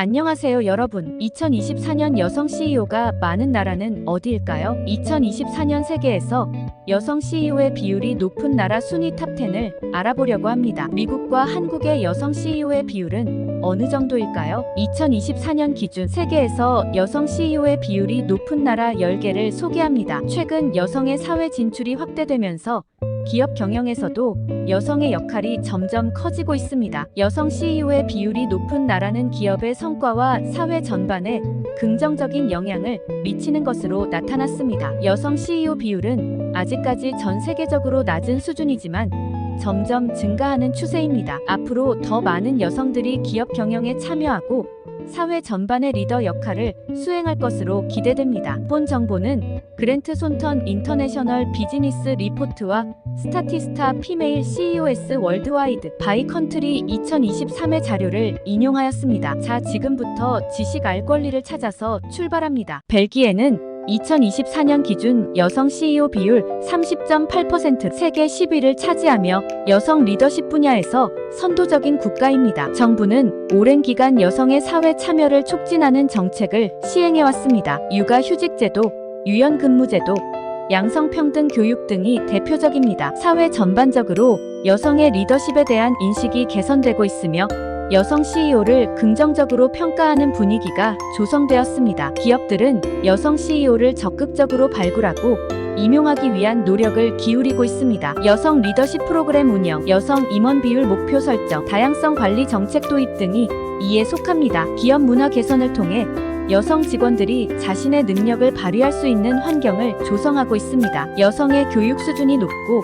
안녕하세요 여러분. 2024년 여성 CEO가 많은 나라는 어디일까요? 2024년 세계에서 여성 CEO의 비율이 높은 나라 순위 탑10을 알아보려고 합니다. 미국과 한국의 여성 CEO의 비율은 어느 정도일까요? 2024년 기준 세계에서 여성 CEO의 비율이 높은 나라 10개를 소개합니다. 최근 여성의 사회 진출이 확대되면서 기업 경영에서도 여성의 역할이 점점 커지고 있습니다. 여성 CEO의 비율이 높은 나라는 기업의 성과와 사회 전반에 긍정적인 영향을 미치는 것으로 나타났습니다. 여성 CEO 비율은 아직까지 전 세계적으로 낮은 수준이지만 점점 증가하는 추세입니다. 앞으로 더 많은 여성들이 기업 경영에 참여하고 사회 전반의 리더 역할을 수행할 것으로 기대됩니다. 본 정보는 그랜트 손턴 인터내셔널 비즈니스 리포트와 스타티스타 피메일 CEOS 월드와이드 바이 컨트리 2023의 자료를 인용하였습니다. 자, 지금부터 지식 알 권리를 찾아서 출발합니다. 벨기에는 2024년 기준 여성 CEO 비율 30.8% 세계 10위를 차지하며 여성 리더십 분야에서 선도적인 국가입니다. 정부는 오랜 기간 여성의 사회 참여를 촉진하는 정책을 시행해왔습니다. 육아휴직제도, 유연근무제도, 양성평등 교육 등이 대표적입니다. 사회 전반적으로 여성의 리더십에 대한 인식이 개선되고 있으며 여성 CEO를 긍정적으로 평가하는 분위기가 조성되었습니다. 기업들은 여성 CEO를 적극적으로 발굴하고 임용하기 위한 노력을 기울이고 있습니다. 여성 리더십 프로그램 운영, 여성 임원 비율 목표 설정, 다양성 관리 정책 도입 등이 이에 속합니다. 기업 문화 개선을 통해 여성 직원들이 자신의 능력을 발휘할 수 있는 환경을 조성하고 있습니다. 여성의 교육 수준이 높고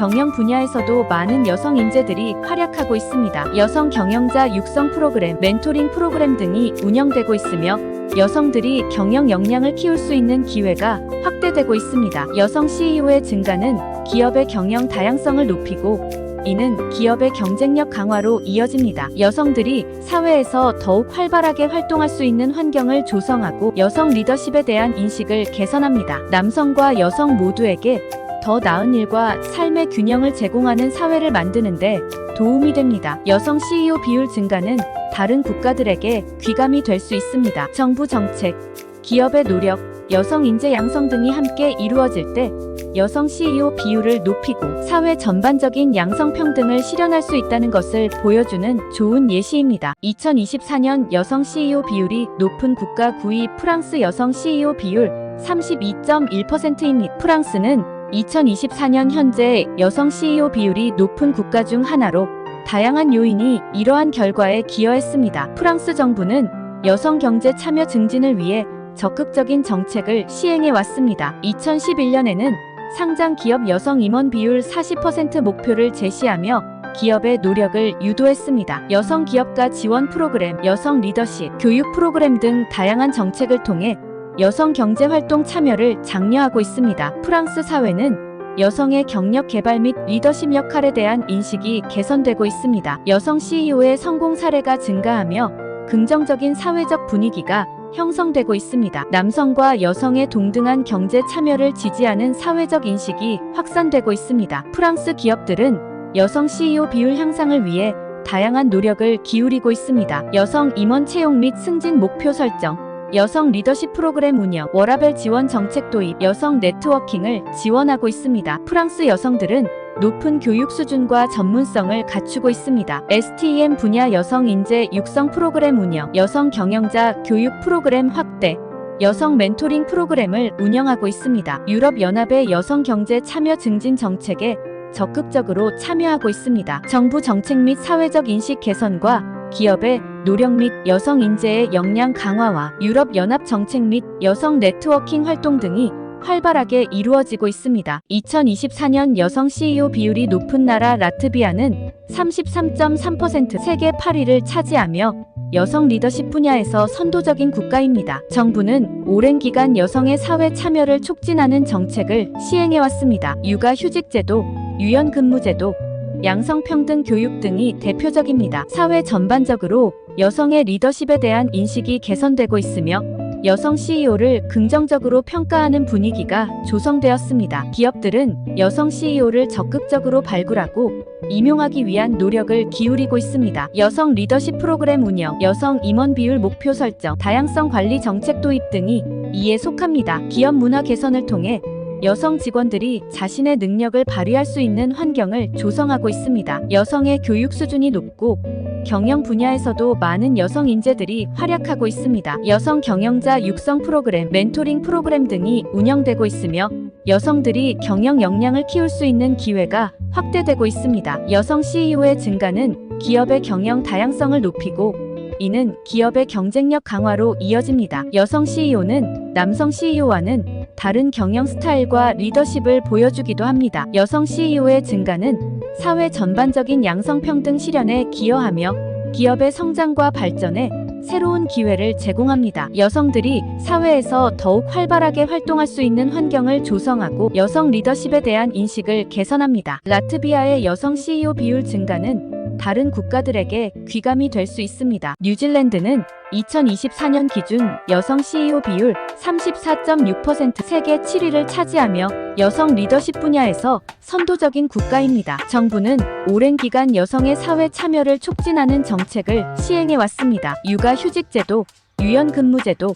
경영 분야에서도 많은 여성 인재들이 활약하고 있습니다. 여성 경영자 육성 프로그램, 멘토링 프로그램 등이 운영되고 있으며 여성들이 경영 역량을 키울 수 있는 기회가 확대되고 있습니다. 여성 CEO의 증가는 기업의 경영 다양성을 높이고 이는 기업의 경쟁력 강화로 이어집니다. 여성들이 사회에서 더욱 활발하게 활동할 수 있는 환경을 조성하고 여성 리더십에 대한 인식을 개선합니다. 남성과 여성 모두에게 더 나은 일과 삶의 균형을 제공하는 사회를 만드는데 도움이 됩니다. 여성 CEO 비율 증가는 다른 국가들에게 귀감이 될 수 있습니다. 정부 정책, 기업의 노력, 여성 인재 양성 등이 함께 이루어질 때 여성 CEO 비율을 높이고 사회 전반적인 양성 평등을 실현할 수 있다는 것을 보여주는 좋은 예시입니다. 2024년 여성 CEO 비율이 높은 국가 9위 프랑스 여성 CEO 비율 32.1%입니다. 프랑스는 2024년 현재 여성 CEO 비율이 높은 국가 중 하나로 다양한 요인이 이러한 결과에 기여했습니다. 프랑스 정부는 여성 경제 참여 증진을 위해 적극적인 정책을 시행해 왔습니다. 2011년에는 상장 기업 여성 임원 비율 40% 목표를 제시하며 기업의 노력을 유도했습니다. 여성 기업가 지원 프로그램, 여성 리더십, 교육 프로그램 등 다양한 정책을 통해 여성 경제 활동 참여를 장려하고 있습니다. 프랑스 사회는 여성의 경력 개발 및 리더십 역할에 대한 인식이 개선되고 있습니다. 여성 CEO의 성공 사례가 증가하며 긍정적인 사회적 분위기가 형성되고 있습니다. 남성과 여성의 동등한 경제 참여를 지지하는 사회적 인식이 확산되고 있습니다. 프랑스 기업들은 여성 CEO 비율 향상을 위해 다양한 노력을 기울이고 있습니다. 여성 임원 채용 및 승진 목표 설정, 여성 리더십 프로그램 운영, 워라벨 지원 정책 도입, 여성 네트워킹을 지원하고 있습니다. 프랑스 여성들은 높은 교육 수준과 전문성을 갖추고 있습니다. STEM 분야 여성 인재 육성 프로그램 운영, 여성 경영자 교육 프로그램 확대, 여성 멘토링 프로그램을 운영하고 있습니다. 유럽 연합의 여성 경제 참여 증진 정책에 적극적으로 참여하고 있습니다. 정부 정책 및 사회적 인식 개선과 기업의 노력 및 여성 인재의 역량 강화와 유럽 연합 정책 및 여성 네트워킹 활동 등이 활발하게 이루어지고 있습니다. 2024년 여성 CEO 비율이 높은 나라 라트비아는 33.3% 세계 8위를 차지하며 여성 리더십 분야에서 선도적인 국가입니다. 정부는 오랜 기간 여성의 사회 참여를 촉진하는 정책을 시행해왔습니다. 육아 휴직제도, 유연근무제도, 양성평등 교육 등이 대표적입니다. 사회 전반적으로 여성의 리더십에 대한 인식이 개선되고 있으며 여성 CEO를 긍정적으로 평가하는 분위기가 조성되었습니다. 기업들은 여성 CEO를 적극적으로 발굴하고 임용하기 위한 노력을 기울이고 있습니다. 여성 리더십 프로그램 운영, 여성 임원 비율 목표 설정, 다양성 관리 정책 도입 등이 이에 속합니다. 기업 문화 개선을 통해 여성 직원들이 자신의 능력을 발휘할 수 있는 환경을 조성하고 있습니다. 여성의 교육 수준이 높고 경영 분야에서도 많은 여성 인재들이 활약하고 있습니다. 여성 경영자 육성 프로그램, 멘토링 프로그램 등이 운영되고 있으며 여성들이 경영 역량을 키울 수 있는 기회가 확대되고 있습니다. 여성 CEO의 증가는 기업의 경영 다양성을 높이고 이는 기업의 경쟁력 강화로 이어집니다. 여성 CEO는 남성 CEO와는 다른 경영 스타일과 리더십을 보여주기도 합니다. 여성 CEO의 증가는 사회 전반적인 양성평등 실현에 기여하며 기업의 성장과 발전에 새로운 기회를 제공합니다. 여성들이 사회에서 더욱 활발하게 활동할 수 있는 환경을 조성하고 여성 리더십에 대한 인식을 개선합니다. 라트비아의 여성 CEO 비율 증가는 다른 국가들에게 귀감이 될 수 있습니다. 뉴질랜드는 2024년 기준 여성 CEO 비율 34.6% 세계 7위를 차지하며 여성 리더십 분야에서 선도적인 국가입니다. 정부는 오랜 기간 여성의 사회 참여를 촉진하는 정책을 시행해 왔습니다. 육아 휴직 제도, 유연 근무 제도,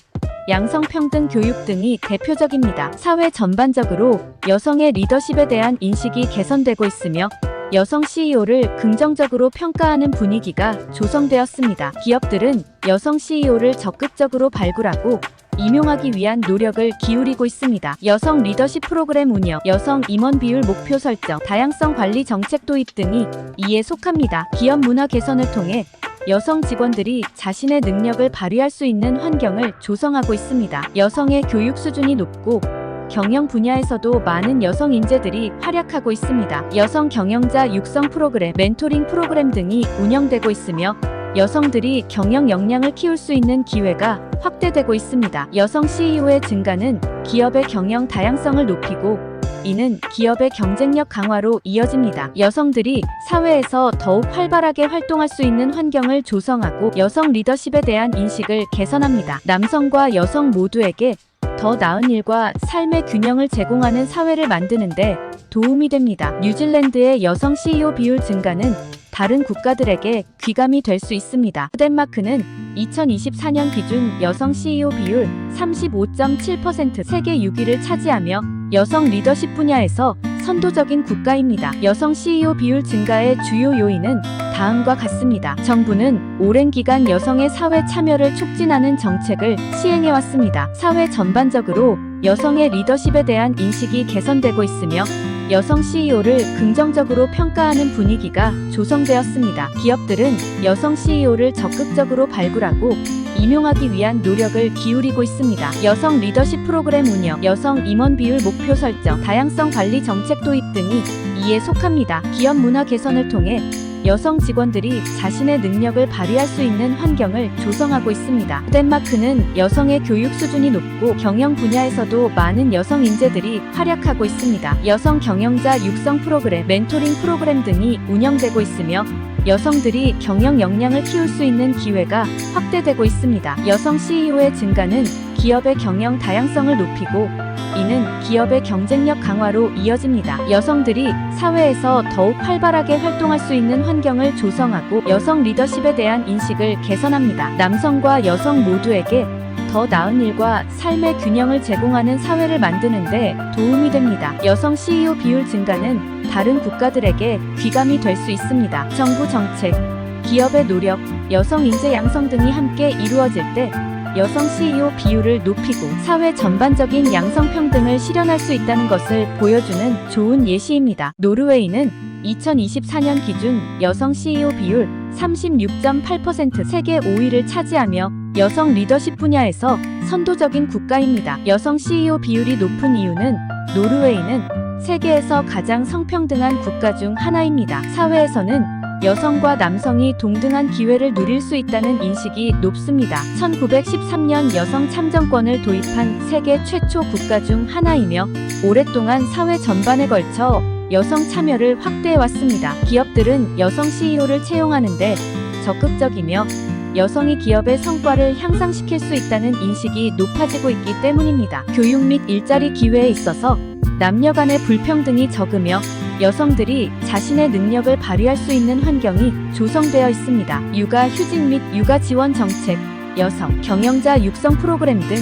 양성평등 교육 등이 대표적입니다. 사회 전반적으로 여성의 리더십에 대한 인식이 개선되고 있으며 여성 CEO를 긍정적으로 평가하는 분위기가 조성되었습니다. 기업들은 여성 CEO를 적극적으로 발굴하고 임용하기 위한 노력을 기울이고 있습니다. 여성 리더십 프로그램 운영, 여성 임원 비율 목표 설정, 다양성 관리 정책 도입 등이 이에 속합니다. 기업 문화 개선을 통해 여성 직원들이 자신의 능력을 발휘할 수 있는 환경을 조성하고 있습니다. 여성의 교육 수준이 높고 경영 분야에서도 많은 여성 인재들이 활약하고 있습니다. 여성 경영자 육성 프로그램, 멘토링 프로그램 등이 운영되고 있으며 여성들이 경영 역량을 키울 수 있는 기회가 확대되고 있습니다. 여성 CEO의 증가는 기업의 경영 다양성을 높이고 이는 기업의 경쟁력 강화로 이어집니다. 여성들이 사회에서 더욱 활발하게 활동할 수 있는 환경을 조성하고 여성 리더십에 대한 인식을 개선합니다. 남성과 여성 모두에게 더 나은 일과 삶의 균형을 제공하는 사회를 만드는데 도움이 됩니다. 뉴질랜드의 여성 CEO 비율 증가는 다른 국가들에게 귀감이 될 수 있습니다. 덴마크는 2024년 기준 여성 CEO 비율 35.7% 세계 6위를 차지하며 여성 리더십 분야에서 선도적인 국가입니다. 여성 CEO 비율 증가의 주요 요인은 다음과 같습니다. 정부는 오랜 기간 여성의 사회 참여를 촉진하는 정책을 시행해왔습니다. 사회 전반적으로 여성의 리더십에 대한 인식이 개선되고 있으며 여성 CEO를 긍정적으로 평가하는 분위기가 조성되었습니다. 기업들은 여성 CEO를 적극적으로 발굴하고 임용하기 위한 노력을 기울이고 있습니다. 여성 리더십 프로그램 운영, 여성 임원 비율 목표 설정, 다양성 관리 정책 도입 등이 이에 속합니다. 기업 문화 개선을 통해 여성 직원들이 자신의 능력을 발휘할 수 있는 환경을 조성하고 있습니다. 덴마크는 여성의 교육 수준이 높고 경영 분야에서도 많은 여성 인재들이 활약하고 있습니다. 여성 경영자 육성 프로그램, 멘토링 프로그램 등이 운영되고 있으며 여성들이 경영 역량을 키울 수 있는 기회가 확대되고 있습니다. 여성 CEO의 증가는 기업의 경영 다양성을 높이고 이는 기업의 경쟁력 강화로 이어집니다. 여성들이 사회에서 더욱 활발하게 활동할 수 있는 환경을 조성하고 여성 리더십에 대한 인식을 개선합니다. 남성과 여성 모두에게 더 나은 일과 삶의 균형을 제공하는 사회를 만드는데 도움이 됩니다. 여성 CEO 비율 증가는 다른 국가들에게 귀감이 될 수 있습니다. 정부 정책, 기업의 노력, 여성 인재 양성 등이 함께 이루어질 때 여성 CEO 비율을 높이고 사회 전반적인 양성평등을 실현할 수 있다는 것을 보여주는 좋은 예시입니다. 노르웨이는 2024년 기준 여성 CEO 비율 36.8% 세계 5위를 차지하며 여성 리더십 분야에서 선도적인 국가입니다. 여성 CEO 비율이 높은 이유는 노르웨이는 세계에서 가장 성평등한 국가 중 하나입니다. 사회에서는 여성과 남성이 동등한 기회를 누릴 수 있다는 인식이 높습니다. 1913년 여성 참정권을 도입한 세계 최초 국가 중 하나이며 오랫동안 사회 전반에 걸쳐 여성 참여를 확대해 왔습니다. 기업들은 여성 CEO를 채용하는데 적극적이며 여성이 기업의 성과를 향상시킬 수 있다는 인식이 높아지고 있기 때문입니다. 교육 및 일자리 기회에 있어서 남녀 간의 불평등이 적으며 여성들이 자신의 능력을 발휘할 수 있는 환경이 조성되어 있습니다. 육아 휴직 및 육아 지원 정책, 여성 경영자 육성 프로그램 등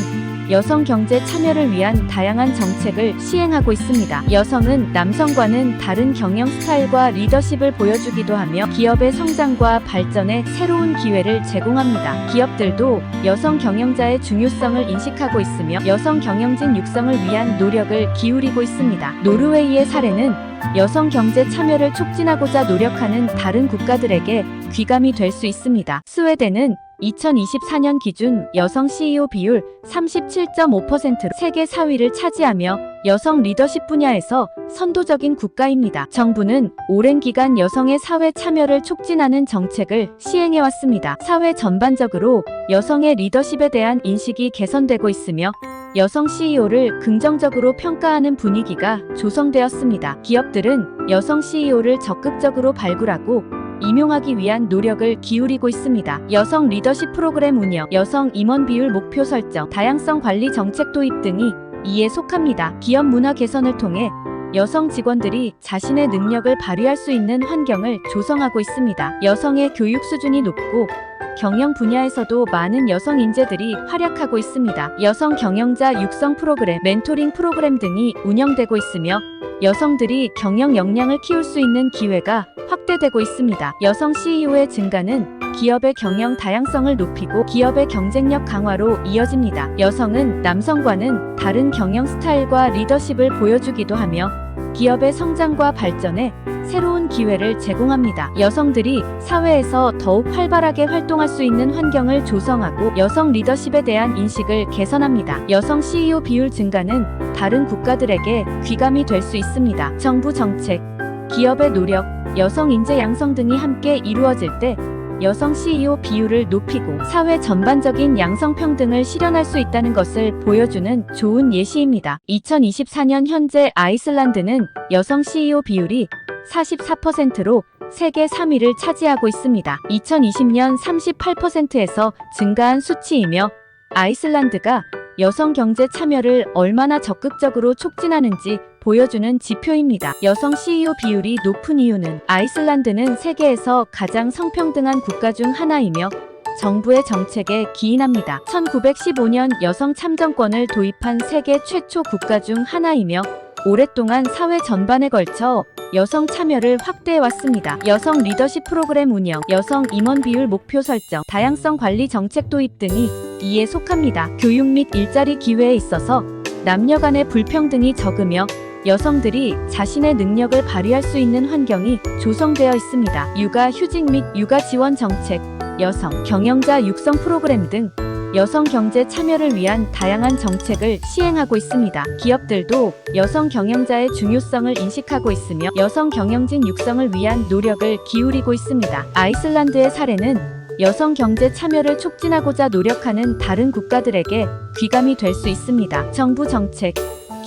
여성 경제 참여를 위한 다양한 정책을 시행하고 있습니다. 여성은 남성과는 다른 경영 스타일과 리더십을 보여주기도 하며 기업의 성장과 발전에 새로운 기회를 제공합니다. 기업들도 여성 경영자의 중요성을 인식하고 있으며 여성 경영진 육성을 위한 노력을 기울이고 있습니다. 노르웨이의 사례는 여성 경제 참여를 촉진하고자 노력하는 다른 국가들에게 귀감이 될 수 있습니다. 스웨덴은 2024년 기준 여성 CEO 비율 37.5%로 세계 4위를 차지하며 여성 리더십 분야에서 선도적인 국가입니다. 정부는 오랜 기간 여성의 사회 참여를 촉진하는 정책을 시행해왔습니다. 사회 전반적으로 여성의 리더십에 대한 인식이 개선되고 있으며 여성 CEO를 긍정적으로 평가하는 분위기가 조성되었습니다. 기업들은 여성 CEO를 적극적으로 발굴하고 임용하기 위한 노력을 기울이고 있습니다. 여성 리더십 프로그램 운영, 여성 임원 비율 목표 설정, 다양성 관리 정책 도입 등이 이에 속합니다. 기업 문화 개선을 통해 여성 직원들이 자신의 능력을 발휘할 수 있는 환경을 조성하고 있습니다. 여성의 교육 수준이 높고 경영 분야에서도 많은 여성 인재들이 활약하고 있습니다. 여성 경영자 육성 프로그램, 멘토링 프로그램 등이 운영되고 있으며 여성들이 경영 역량을 키울 수 있는 기회가 확대되고 있습니다. 여성 CEO의 증가는 기업의 경영 다양성을 높이고 기업의 경쟁력 강화로 이어집니다. 여성은 남성과는 다른 경영 스타일과 리더십을 보여주기도 하며 기업의 성장과 발전에 새로운 기회를 제공합니다. 여성들이 사회에서 더욱 활발하게 활동할 수 있는 환경을 조성하고 여성 리더십에 대한 인식을 개선합니다. 여성 CEO 비율 증가는 다른 국가들에게 귀감이 될 수 있습니다. 정부 정책, 기업의 노력, 여성 인재 양성 등이 함께 이루어질 때 여성 CEO 비율을 높이고 사회 전반적인 양성평등을 실현할 수 있다는 것을 보여주는 좋은 예시입니다. 2024년 현재 아이슬란드는 여성 CEO 비율이 44%로 세계 3위를 차지하고 있습니다. 2020년 38%에서 증가한 수치이며 아이슬란드가 여성 경제 참여를 얼마나 적극적으로 촉진하는지 보여주는 지표입니다. 여성 CEO 비율이 높은 이유는 아이슬란드는 세계에서 가장 성평등한 국가 중 하나이며 정부의 정책에 기인합니다. 1915년 여성 참정권을 도입한 세계 최초 국가 중 하나이며 오랫동안 사회 전반에 걸쳐 여성 참여를 확대해 왔습니다. 여성 리더십 프로그램 운영, 여성 임원 비율 목표 설정, 다양성 관리 정책 도입 등이 이에 속합니다. 교육 및 일자리 기회에 있어서 남녀 간의 불평등이 적으며 여성들이 자신의 능력을 발휘할 수 있는 환경이 조성되어 있습니다. 육아 휴직 및 육아 지원 정책, 여성 경영자 육성 프로그램 등 여성 경제 참여를 위한 다양한 정책을 시행하고 있습니다. 기업들도 여성 경영자의 중요성을 인식하고 있으며 여성 경영진 육성을 위한 노력을 기울이고 있습니다. 아이슬란드의 사례는 여성 경제 참여를 촉진하고자 노력하는 다른 국가들에게 귀감이 될 수 있습니다. 정부 정책,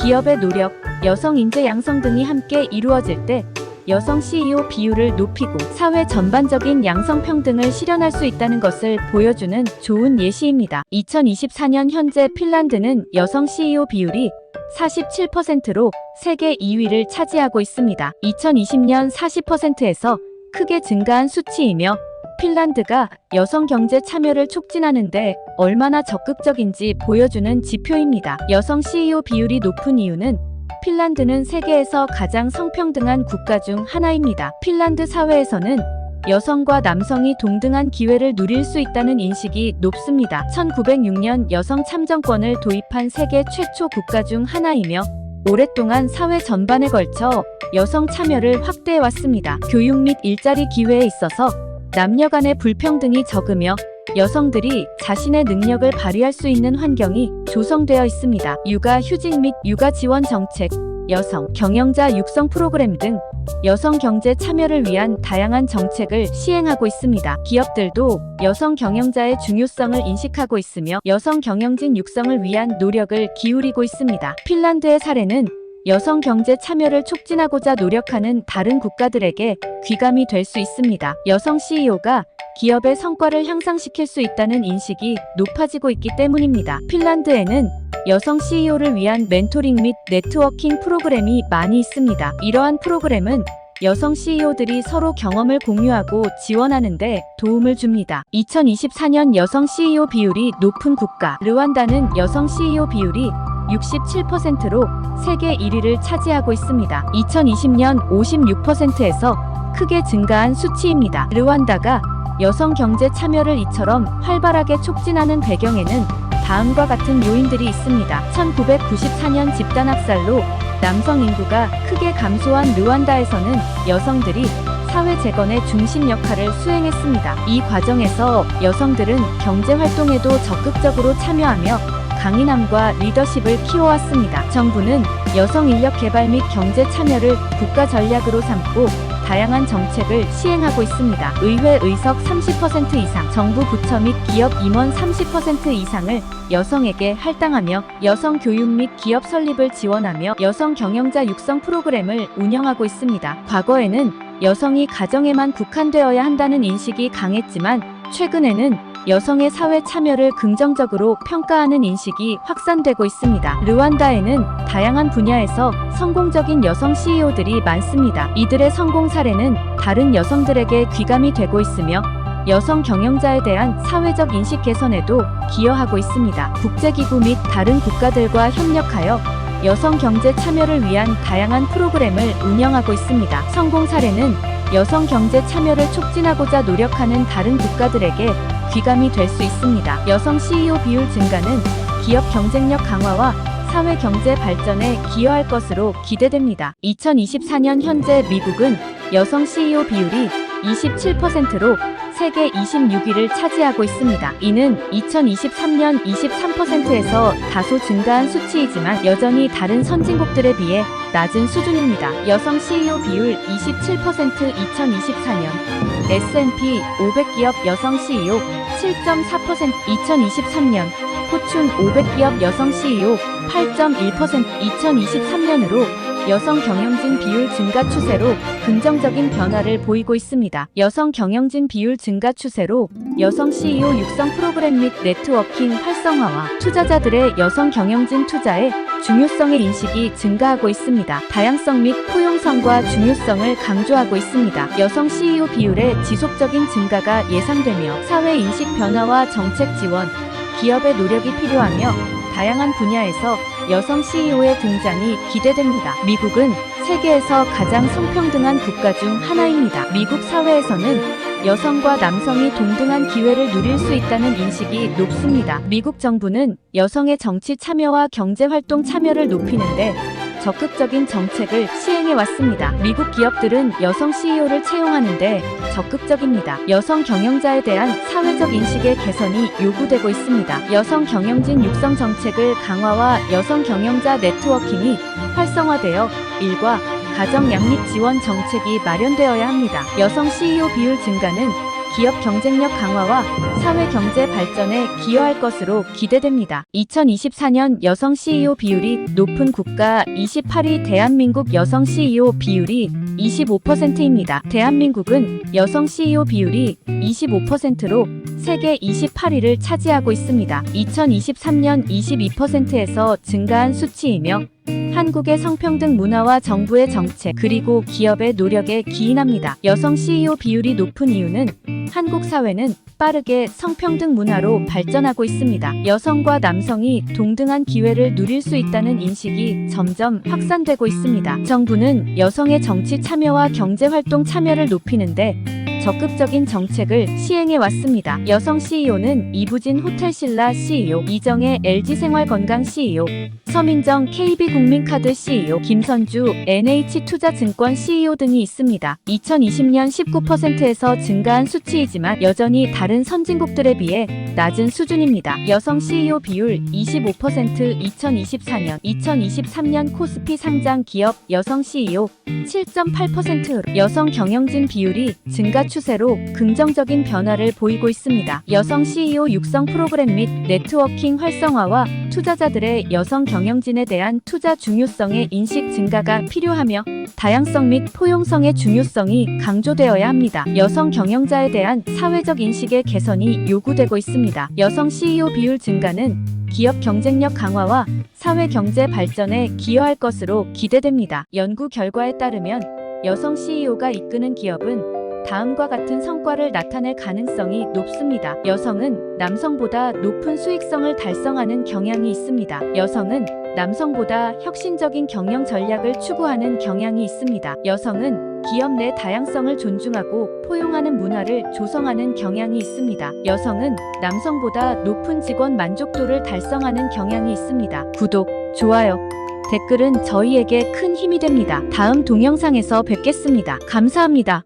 기업의 노력, 여성 인재 양성 등이 함께 이루어질 때 여성 CEO 비율을 높이고 사회 전반적인 양성 평등을 실현할 수 있다는 것을 보여주는 좋은 예시입니다. 2024년 현재 핀란드는 여성 CEO 비율이 47%로 세계 2위를 차지하고 있습니다. 2020년 40%에서 크게 증가한 수치이며 핀란드가 여성 경제 참여를 촉진하는데 얼마나 적극적인지 보여주는 지표입니다. 여성 CEO 비율이 높은 이유는 핀란드는 세계에서 가장 성평등한 국가 중 하나입니다. 핀란드 사회에서는 여성과 남성이 동등한 기회를 누릴 수 있다는 인식이 높습니다. 1906년 여성 참정권을 도입한 세계 최초 국가 중 하나이며 오랫동안 사회 전반에 걸쳐 여성 참여를 확대해 왔습니다. 교육 및 일자리 기회에 있어서 남녀 간의 불평등이 적으며 여성들이 자신의 능력을 발휘할 수 있는 환경이 조성되어 있습니다. 육아 휴직 및 육아 지원 정책, 여성 경영자 육성 프로그램 등 여성 경제 참여를 위한 다양한 정책을 시행하고 있습니다. 기업들도 여성 경영자의 중요성을 인식하고 있으며 여성 경영진 육성을 위한 노력을 기울이고 있습니다. 핀란드의 사례는 여성 경제 참여를 촉진하고자 노력하는 다른 국가들에게 귀감이 될 수 있습니다. 여성 CEO가 기업의 성과를 향상시킬 수 있다는 인식이 높아지고 있기 때문입니다. 핀란드에는 여성 CEO를 위한 멘토링 및 네트워킹 프로그램이 많이 있습니다. 이러한 프로그램은 여성 CEO들이 서로 경험을 공유하고 지원하는데 도움을 줍니다. 2024년 여성 CEO 비율이 높은 국가 르완다는 여성 CEO 비율이 67%로 세계 1위를 차지하고 있습니다. 2020년 56%에서 크게 증가한 수치입니다. 르완다가 여성 경제 참여를 이처럼 활발하게 촉진하는 배경에는 다음과 같은 요인들이 있습니다. 1994년 집단 학살로 남성 인구가 크게 감소한 르완다에서는 여성들이 사회 재건의 중심 역할을 수행했습니다. 이 과정에서 여성들은 경제 활동에도 적극적으로 참여하며 강인함과 리더십을 키워왔습니다. 정부는 여성 인력 개발 및 경제 참여를 국가 전략으로 삼고 다양한 정책을 시행하고 있습니다. 의회 의석 30% 이상, 정부 부처 및 기업 임원 30% 이상을 여성에게 할당하며 여성 교육 및 기업 설립을 지원하며 여성 경영자 육성 프로그램을 운영하고 있습니다. 과거에는 여성이 가정에만 국한되어야 한다는 인식이 강했지만 최근에는 여성의 사회 참여를 긍정적으로 평가하는 인식이 확산되고 있습니다. 르완다에는 다양한 분야에서 성공적인 여성 CEO들이 많습니다. 이들의 성공 사례는 다른 여성들에게 귀감이 되고 있으며 여성 경영자에 대한 사회적 인식 개선에도 기여하고 있습니다. 국제기구 및 다른 국가들과 협력하여 여성 경제 참여를 위한 다양한 프로그램을 운영하고 있습니다. 성공 사례는 여성 경제 참여를 촉진하고자 노력하는 다른 국가들에게 귀감이 될 수 있습니다. 여성 CEO 비율 증가는 기업 경쟁력 강화와 사회 경제 발전에 기여할 것으로 기대됩니다. 2024년 현재 미국은 여성 CEO 비율이 27%로 세계 26위를 차지하고 있습니다. 이는 2023년 23%에서 다소 증가한 수치이지만 여전히 다른 선진국들에 비해 낮은 수준입니다. 여성 CEO 비율 27% 2024년 S&P 500 기업 여성 CEO 7.4% 2023년 포춘 500 기업 여성 CEO 8.1% 2023년으로 여성 경영진 비율 증가 추세로 긍정적인 변화를 보이고 있습니다. 여성 경영진 비율 증가 추세로 여성 CEO 육성 프로그램 및 네트워킹 활성화와 투자자들의 여성 경영진 투자의 중요성의 인식이 증가하고 있습니다. 다양성 및 포용성과 중요성을 강조하고 있습니다. 여성 CEO 비율의 지속적인 증가가 예상되며 사회 인식 변화와 정책 지원, 기업의 노력이 필요하며 다양한 분야에서 여성 CEO의 등장이 기대됩니다. 미국은 세계에서 가장 성평등한 국가 중 하나입니다. 미국 사회에서는 여성과 남성이 동등한 기회를 누릴 수 있다는 인식이 높습니다. 미국 정부는 여성의 정치 참여와 경제 활동 참여를 높이는데 적극적인 정책을 시행해 왔습니다. 미국 기업들은 여성 CEO를 채용하는데 적극적입니다. 여성 경영자에 대한 사회적 인식의 개선이 요구되고 있습니다. 여성 경영진 육성 정책을 강화와 여성 경영자 네트워킹이 활성화되어 일과 가정 양립 지원 정책이 마련되어야 합니다. 여성 CEO 비율 증가는 기업 경쟁력 강화와 사회 경제 발전에 기여할 것으로 기대됩니다. 2024년 여성 CEO 비율이 높은 국가 28위 대한민국 여성 CEO 비율이 25%입니다. 대한민국은 여성 CEO 비율이 25%로 세계 28위를 차지하고 있습니다. 2023년 22%에서 증가한 수치이며 한국의 성평등 문화와 정부의 정책 그리고 기업의 노력에 기인합니다. 여성 CEO 비율이 높은 이유는 한국 사회는 빠르게 성평등 문화로 발전하고 있습니다. 여성과 남성이 동등한 기회를 누릴 수 있다는 인식이 점점 확산되고 있습니다. 정부는 여성의 정치 참여와 경제 활동 참여를 높이는데 적극적인 정책을 시행해 왔습니다. 여성 CEO는 이부진 호텔신라 CEO, 이정혜 LG생활건강 CEO, 서민정 KB국민카드 CEO, 김선주 NH투자증권 CEO 등이 있습니다. 2020년 19%에서 증가한 수치이지만 여전히 다른 선진국들에 비해 낮은 수준입니다. 여성 CEO 비율 25% 2024년 2023년 코스피 상장 기업 여성 CEO 7.8% 여성 경영진 비율이 증가 추세로 긍정적인 변화를 보이고 있습니다. 여성 CEO 육성 프로그램 및 네트워킹 활성화와 투자자들의 여성 경영진에 대한 투자 중요성의 인식 증가가 필요하며 다양성 및 포용성의 중요성이 강조되어야 합니다. 여성 경영자에 대한 사회적 인식 의 개선이 요구되고 있습니다. 여성 CEO 비율 증가는 기업 경쟁력 강화와 사회 경제 발전에 기여할 것으로 기대됩니다. 연구 결과에 따르면 여성 CEO가 이끄는 기업은 다음과 같은 성과를 나타낼 가능성이 높습니다. 여성은 남성보다 높은 수익성을 달성하는 경향이 있습니다. 여성은 남성보다 혁신적인 경영 전략을 추구하는 경향이 있습니다. 여성은 기업 내 다양성을 존중하고 포용하는 문화를 조성하는 경향이 있습니다. 여성은 남성보다 높은 직원 만족도를 달성하는 경향이 있습니다. 구독, 좋아요, 댓글은 저희에게 큰 힘이 됩니다. 다음 동영상에서 뵙겠습니다. 감사합니다.